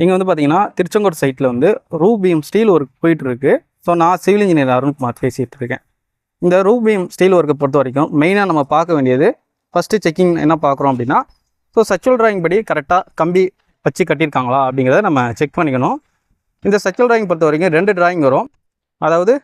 இங்கே வந்து பார்த்தீங்கன்னா திருச்செங்கோடு சைட்டில் வந்து ரூபீம் ஸ்டீல் ஒர்க் போயிட்டுருக்கு. ஸோ நான் சிவில் இன்ஜினியர் அருண்குமார் பேசிகிட்டு இருக்கேன். இந்த ரூபீம் ஸ்டீல் ஒர்க்கை பொறுத்த வரைக்கும் மெயினாக நம்ம பார்க்க வேண்டியது ஃபஸ்ட்டு செக்கிங் என்ன பார்க்குறோம் அப்படின்னா ஸோ சச்சுவல் ட்ராயிங் படி கரெக்டாக கம்பி வச்சு கட்டியிருக்காங்களா அப்படிங்கிறத நம்ம செக் பண்ணிக்கணும். இந்த சச்சுவல் ட்ராயிங் பொறுத்த வரைக்கும் ரெண்டு ட்ராயிங் வரும். அதாவது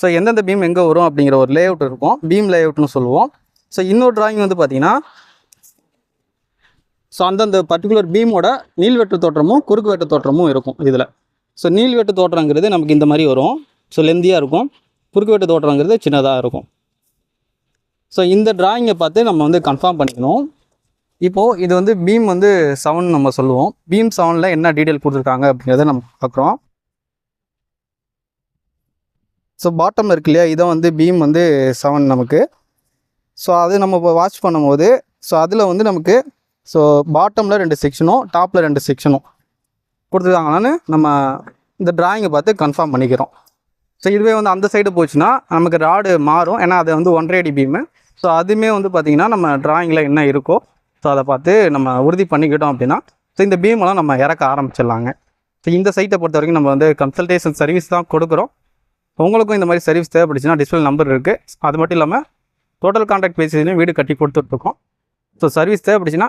ஸோ எந்தெந்த பீம் எங்கே வரும் அப்படிங்கிற ஒரு லேஅவுட் இருக்கும். பீம் லேஅவுட்னு சொல்லுவோம். ஸோ இன்னொரு ட்ராயிங் வந்து பார்த்தீங்கன்னா ஸோ அந்தந்த பர்டிகுலர் பீமோட நீள்வெட்டு தோற்றமும் குறுக்கு வெட்டு தோற்றமும் இருக்கும் இதில். ஸோ நீள்வெட்டு தோற்றங்கிறது நமக்கு இந்த மாதிரி வரும். ஸோ லெந்தியாக இருக்கும். குறுக்கு வெட்டு தோற்றங்கிறது சின்னதாக இருக்கும். ஸோ இந்த டிராயிங்கை பார்த்து நம்ம வந்து கன்ஃபார்ம் பண்ணிக்கணும். இப்போது இது வந்து பீம் வந்து செவன் நம்ம சொல்லுவோம். பீம் செவனில் என்ன டீட்டெயில் கொடுத்துருக்காங்க அப்படிங்கிறத நம்ம பார்க்குறோம். ஸோ பாட்டம் இருக்கு இல்லையா? இதை வந்து பீம் வந்து செவன் நமக்கு. ஸோ அது நம்ம இப்போ வாட்ச் பண்ணும்போது ஸோ அதில் வந்து நமக்கு ஸோ பாட்டமில் ரெண்டு செக்ஷனும் டாப்பில் ரெண்டு செக்ஷனும் கொடுத்துருக்காங்களான்னு நம்ம இந்த டிராயிங்கை பார்த்து கன்ஃபார்ம் பண்ணிக்கிறோம். ஸோ இதுவே வந்து அந்த சைடு போச்சுன்னா நமக்கு ராடு மாறும். ஏன்னா அது வந்து ஒன்றரை அடி பீமு ஸோ அதுவுமே வந்து பார்த்திங்கன்னா நம்ம டிராயிங்கில் என்ன இருக்கோ ஸோ அதை பார்த்து நம்ம உறுதி பண்ணிக்கிட்டோம் அப்படின்னா ஸோ இந்த பீமெல்லாம் நம்ம இறக்க ஆரம்பிச்சிடலாங்க. ஸோ இந்த சைட்டை பொறுத்த வரைக்கும் நம்ம வந்து கன்சல்டேஷன் சர்வீஸ் தான் கொடுக்குறோம். உங்களுக்கும் இந்த மாதிரி சர்வீஸ் தேவைப்படுச்சுன்னா டிஸ்பிளே நம்பர் இருக்குது அது மட்டும் இல்லாமல் டோட்டல் கான்டாக்ட் பேசிலையும் வீடு கட்டி கொடுத்துட்ருக்கோம் ஸோ சர்வீஸ் தேவைப்படுச்சுன்னா